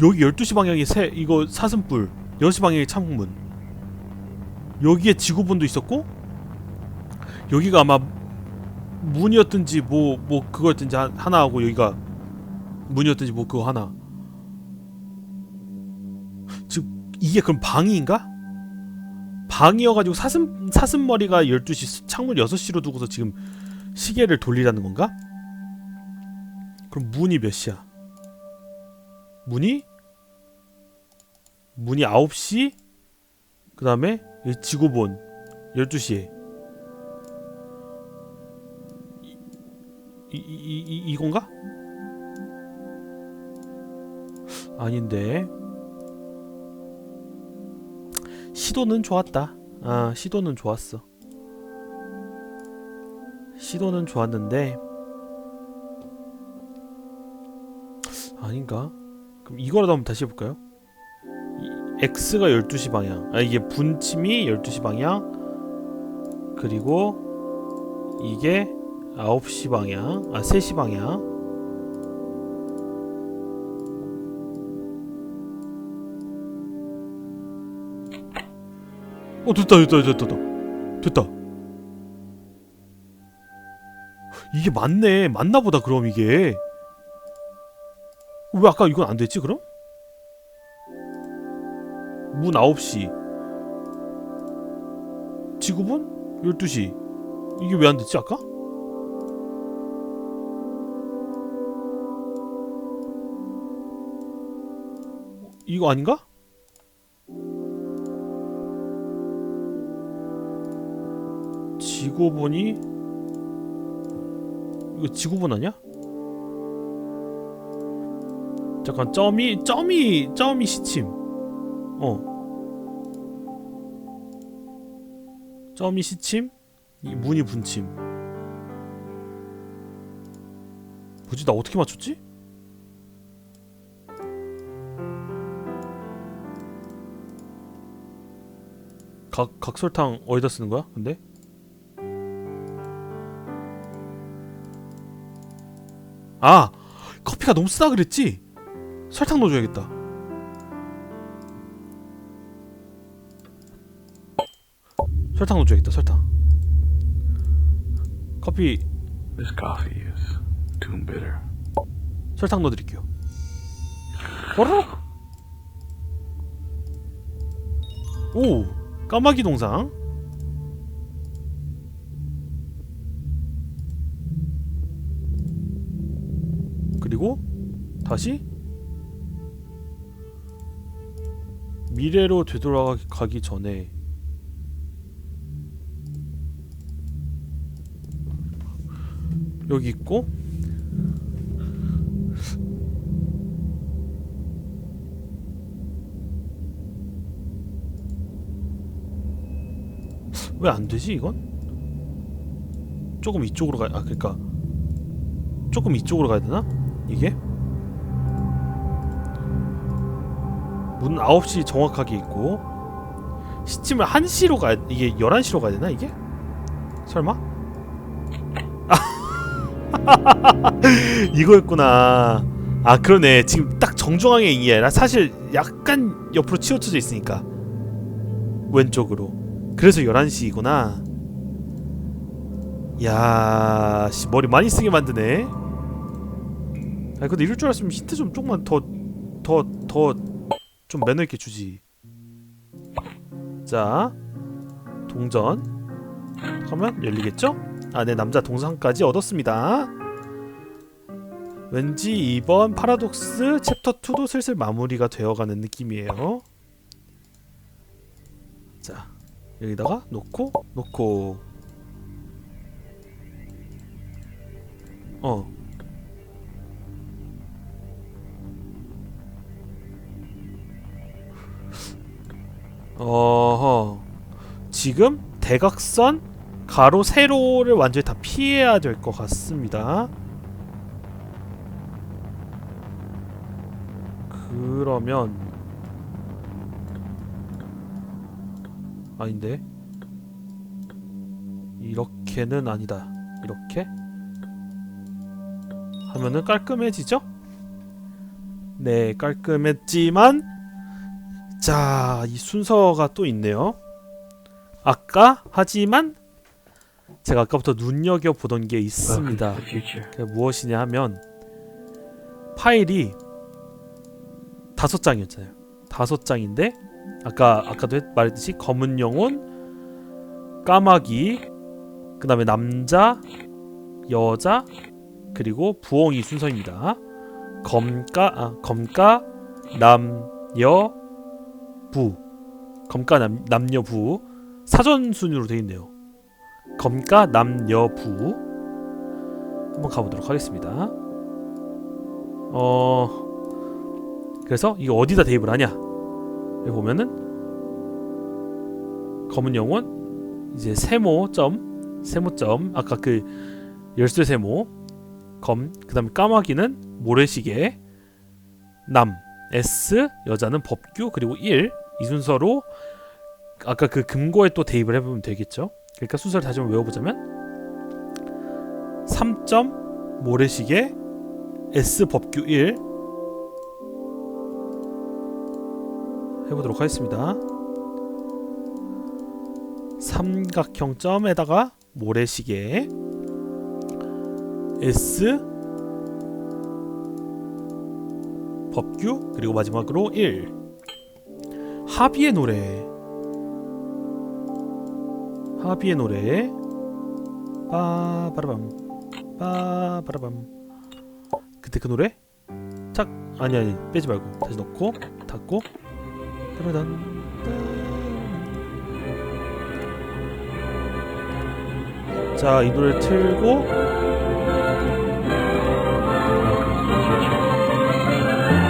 여기 12시 방향이 새 이거 사슴뿔 6시 방향이 창문 여기에 지구본도 있었고 여기가 아마 문이었든지 뭐뭐 그거였든지 하- 하나 하고 여기가 문이었든지 뭐 그거 하나 즉 이게 그럼 방이인가? 방이어가지고 사슴 사슴머리가 12시 창문 6시로 두고서 지금 시계를 돌리라는 건가? 그럼 문이 몇 시야? 문이 문이 9시 그 다음에 지구본 12시에 이, 이, 이, 이, 이건가? 아닌데 시도는 좋았다 아 시도는 좋았어 시도는 좋았는데 아닌가? 그럼 이거라도 한번 다시 해볼까요? 이 X가 12시 방향. 아 이게 분침이 12시 방향. 그리고 이게 9시 방향. 아 3시 방향. 어 됐다 됐다 됐다 됐다. 됐다. 이게 맞네. 맞나보다 그럼 이게. 왜 아까 이건 안 됐지 그럼? 문 9시 지구본 12시 이게 왜 안 됐지 아까? 이거 아닌가? 지구본이 이거 지구본 아니야? 잠깐 점이 점이 점이 시침 어 점이 시침 이 문이 분침 뭐지 나 어떻게 맞췄지? 각 각설탕 어디다 쓰는 거야? 근데 아 커피가 너무 쓰다 그랬지? 설탕 넣어줘야겠다. 설탕 넣어줘야겠다. 설탕. 커피 This coffee is too bitter. 설탕 넣어드릴게요. 호로록. 오 까마귀 동상. 그리고 다시 미래로 되돌아가기 전에 여기 있고 왜 안 되지 이건? 조금 이쪽으로 가, 아 그러니까 조금 이쪽으로 가야 되나? 이게? 문 9시 정확하게 있고 시침을 1시로 가야 이게 11시로 가야 되나 이게? 설마? 이거였구나 아 그러네 지금 딱 정중앙에 아니라 사실 약간 옆으로 치우쳐져 있으니까 왼쪽으로 그래서 11시구나 야, 씨 머리 많이 쓰게 만드네. 아, 근데 이럴 줄 알았으면 힌트 좀 조금만 더, 더, 더 좀 매너 있게 주지. 자, 동전 하면 열리겠죠? 아, 네 남자 동상까지 얻었습니다. 왠지 이번 파라독스 챕터 2도 슬슬 마무리가 되어가는 느낌이에요. 자, 여기다가 놓고 놓고 어. 어허. 지금 대각선, 가로, 세로를 완전히 다 피해야 될 것 같습니다. 그러면 아닌데 이렇게는 아니다. 이렇게 하면은 깔끔해지죠? 네 깔끔했지만 자 이 순서가 또 있네요 아까 하지만 제가 아까부터 눈여겨 보던 게 있습니다. 그게 무엇이냐 하면 파일이 다섯 장이었잖아요. 다섯 장인데 아까 아까도 했- 말했듯이 검은 영혼, 까마귀, 그 다음에 남자, 여자 그리고 부엉이 순서입니다. 검까 아, 검까 남여 부 검까 남, 남녀 부 사전 순위로 되어 있네요. 검까 남녀 부 한번 가보도록 하겠습니다. 어 그래서 이거 어디다 대입을 하냐? 여기 보면은 검은 영혼 이제 세모 점 세모 점 아까 그 열쇠 세모 검 그다음에 까마귀는 모래시계 남 S 여자는 법규 그리고 1 이 순서로 아까 그 금고에 또 대입을 해보면 되겠죠. 그러니까 순서를 다시 한번 외워보자면 3점 모래시계 S 법규 1 해보도록 하겠습니다. 삼각형 점에다가 모래시계 S 법규 그리고 마지막으로 1 하비의 노래. 하비의 노래. 빠바라밤 빠바라밤. 그때 그 노래? 착 아니 아니 빼지 말고 다시 넣고 닫고 따라단 자 이 노래를 틀고.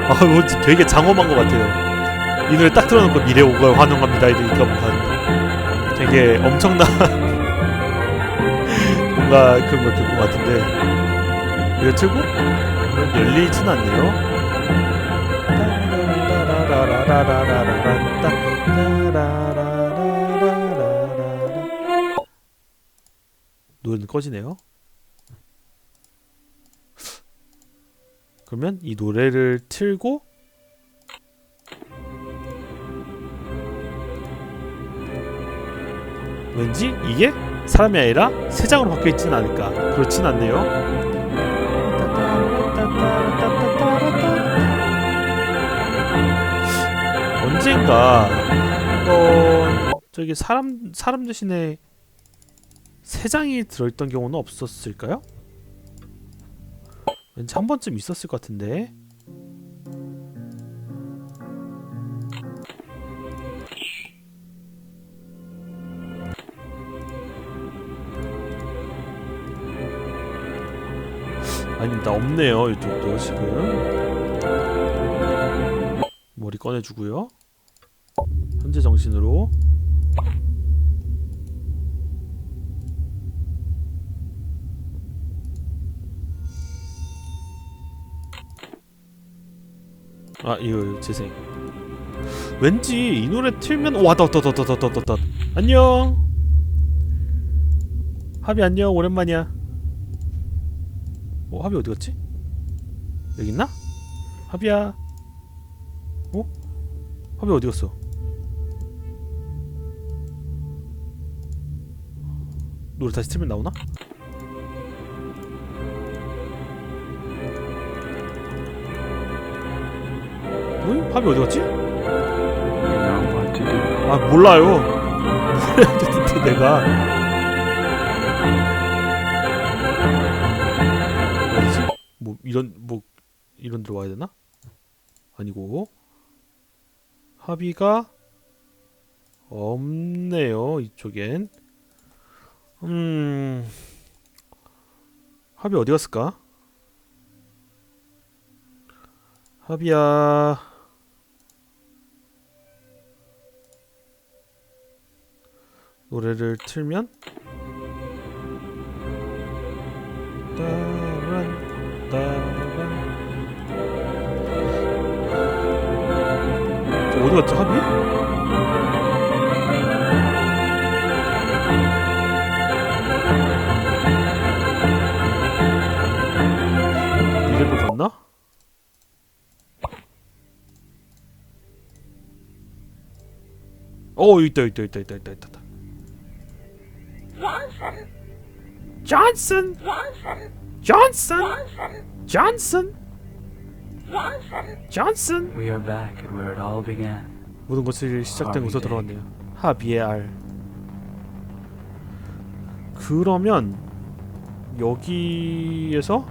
아 이거 되게 장엄한 것 같아요. 이 노래 딱 틀어놓고 미래 오걸 환영합니다. 이러니까 뭔가 되게 엄청난 뭔가 그런 걸 듣고 같은데. 이거 틀고? 열리진 않네요 노래는 꺼지네요. 그러면 이 노래를 틀고 왠지 이게 사람이 아니라 새 장으로 바뀌어 있지는 않을까 그렇진 않네요. 언젠가 이건 저기 사람 사람 대신에 세 장이 들어있던 경우는 없었을까요? 왠지 한 번쯤 있었을 것 같은데. 아닙니다. 없네요. 이쪽도 지금. 머리 꺼내주고요. 현재 정신으로. 아 이거 재생. 왠지 이 노래 틀면 와더더더더더더더 안녕. 하비 안녕 오랜만이야. 어 하비 어디 갔지? 여기 있나? 하비야. 어? 하비 어디 갔어? 노래 다시 틀면 나오나? 어? 하비 어디 갔지? 아 몰라요. 되는데 내가 어디지? 뭐 이런 뭐 이런 데로 와야 되나? 아니고 합의가 없네요 이쪽엔. 음 합의 어디 갔을까? 합의야. 노래를 틀면 따란 따란 저 어디 갔지 합이? 어 있다 있다 있다 있다 여기 있다 존슨 존슨 존슨 존슨 We are back at where it all began. 모든 것이 시작된 곳으로 돌아왔네요. 하비의 알. 그러면 여기에서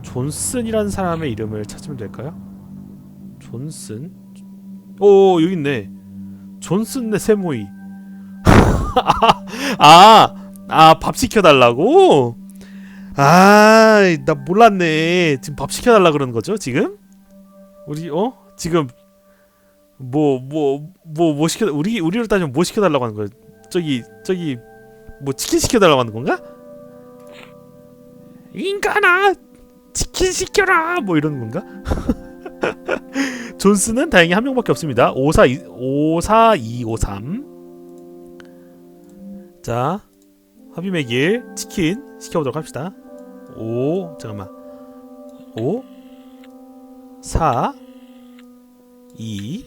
존슨이라는 사람의 이름을 찾으면 될까요? 존슨? 오 여기 있네 존슨 네 세모이 아, 아, 밥 시켜달라고? 아, 나 몰랐네. 지금 밥 시켜달라 그러는 거죠, 지금? 우리, 어? 지금, 뭐, 뭐, 뭐, 뭐 시켜, 우리, 우리로 따지면 뭐 시켜달라고 하는 거야? 저기, 저기, 뭐, 치킨 시켜달라고 하는 건가? 인간아! 치킨 시켜라! 뭐 이러는 건가? 존스는 다행히 한 명밖에 없습니다. 542, 54253. 자, 길 치킨 시켜보도록 합시다. 5 잠깐만 5 4 2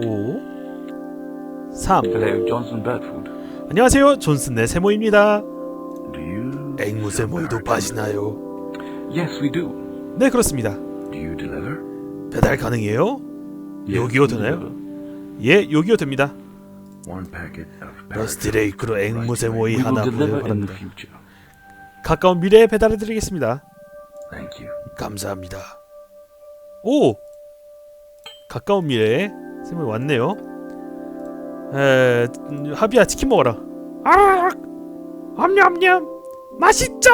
5 3 Hello, Johnson Bedford. 안녕하세요 존슨의 세모입니다. Do you? 앵무 세모이도 파시나요? Yes, we do. 네 그렇습니다. Do you deliver? 배달 가능해요? Yes, 요기요 되나요? 예 요기요 됩니다. 러스트레이크로 앵무 세모이 We 하나 보내바랍니다. 가까운 미래에 배달해드리겠습니다. 감사합니다. 오! 가까운 미래에 쌤이 왔네요. 에, 음, 하비야 치킨 먹어라. 아! 암냠냠! 맛있죠?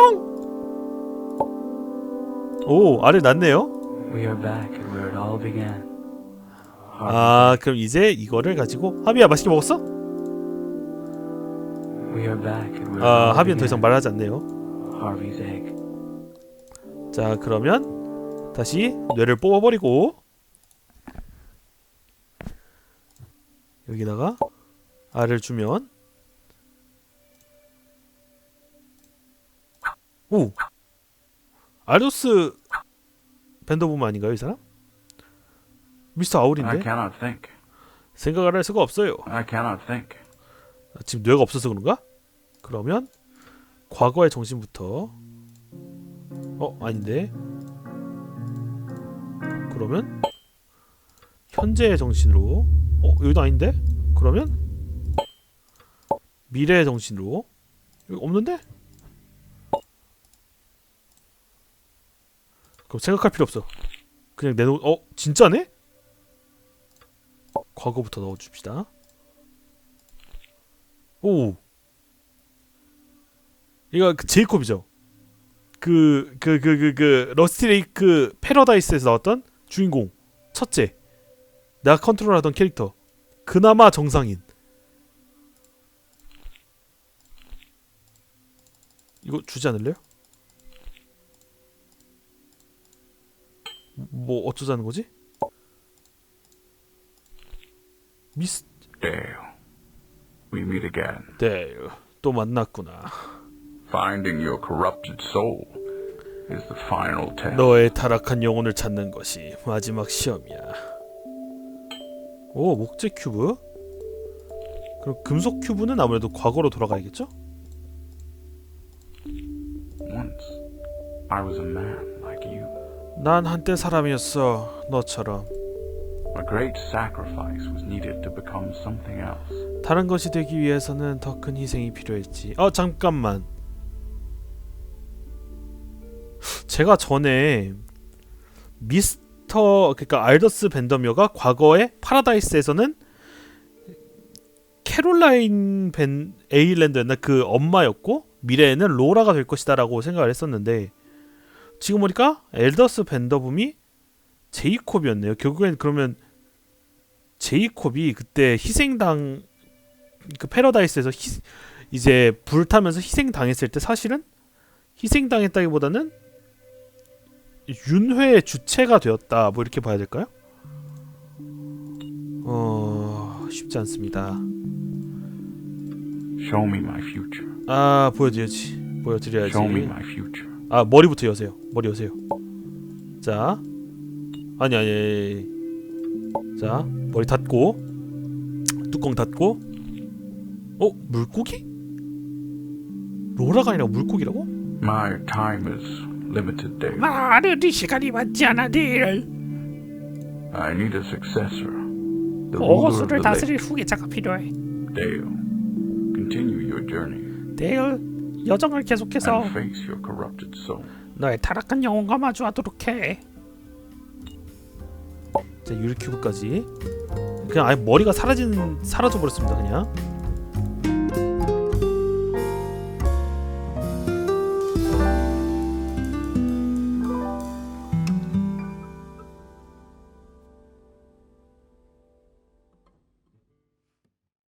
오, 알을 낳네요. It began. 아, 그럼 이제 이거를 가지고 하비야 맛있게 먹었어? We are back where it 아, 하비는 더 이상. 말하지 않네요. Harvey's egg. 자, 그러면 다시 뇌를 뽑아버리고 여기다가 알을 주면 오 알도스 밴더부만 아닌가요 이 사람? 미스터 아울인데. 생각을 할 수가 없어요. 지금 뇌가 없어서 그런가? 그러면 과거의 정신부터. 어 아닌데? 그러면 현재의 정신으로. 어 여기도 아닌데? 그러면 미래의 정신으로. 여기 없는데? 그럼 생각할 필요 없어. 그냥 내놓 어 진짜네 과거부터 넣어줍시다 오. 이거 그 제이콥이죠. 그 그 그 그 그 러스티레이크 패러다이스에서 나왔던 주인공 첫째. 내가 컨트롤하던 캐릭터. 그나마 정상인. 이거 주지 않을래요? 뭐 어쩌자는 거지? 미스 Dale. We meet again. 네, 또 만났구나. Finding your corrupted soul is the final test. 너의 타락한 영혼을 찾는 것이 마지막 시험이야. 오, 목재 큐브? 그럼 금속 큐브는 아무래도 과거로 돌아가야겠죠? Once, I was a man like you. 난 한때 사람이었어, 너처럼. 다른 것이 되기 위해서는 더 큰 희생이 필요했지. 어, 잠깐만. 제가 전에 미스터 그러니까 알더스 벤더미어가 과거에 파라다이스에서는 캐롤라인 벤 에일랜드였나 그 엄마였고 미래에는 로라가 될 것이다라고 생각을 했었는데 지금 보니까 엘더스 벤더붐이 제이콥이었네요. 결국엔 그러면 제이콥이 그때 희생당 그 패러다이스에서 희, 이제 불타면서 희생당했을 때 사실은 희생당했다기보다는 윤회의 주체가 되었다 뭐 이렇게 봐야 될까요? 어 쉽지 않습니다. Show me my future. 아 보여드려야지 보여드려야지. Show me my future. 아 머리부터 여세요. 머리 여세요. 자 아니 아니, 아니 자 머리 닫고 뚜껑 닫고 어 물고기? 로라가 아니라 물고기라고? My time is limited, Dale. 말은 네 시간이 많지 않아 데일 I need a successor. The ruler of 오호수를 the lake. 다스릴 후계자가 필요해 Dale, continue your journey 데일 여정을 계속해서 and face your corrupted soul. 너의 타락한 영혼과 마주하도록 해 자 유리 큐브까지. 그냥 아예 머리가 사라진 사라져 버렸습니다 그냥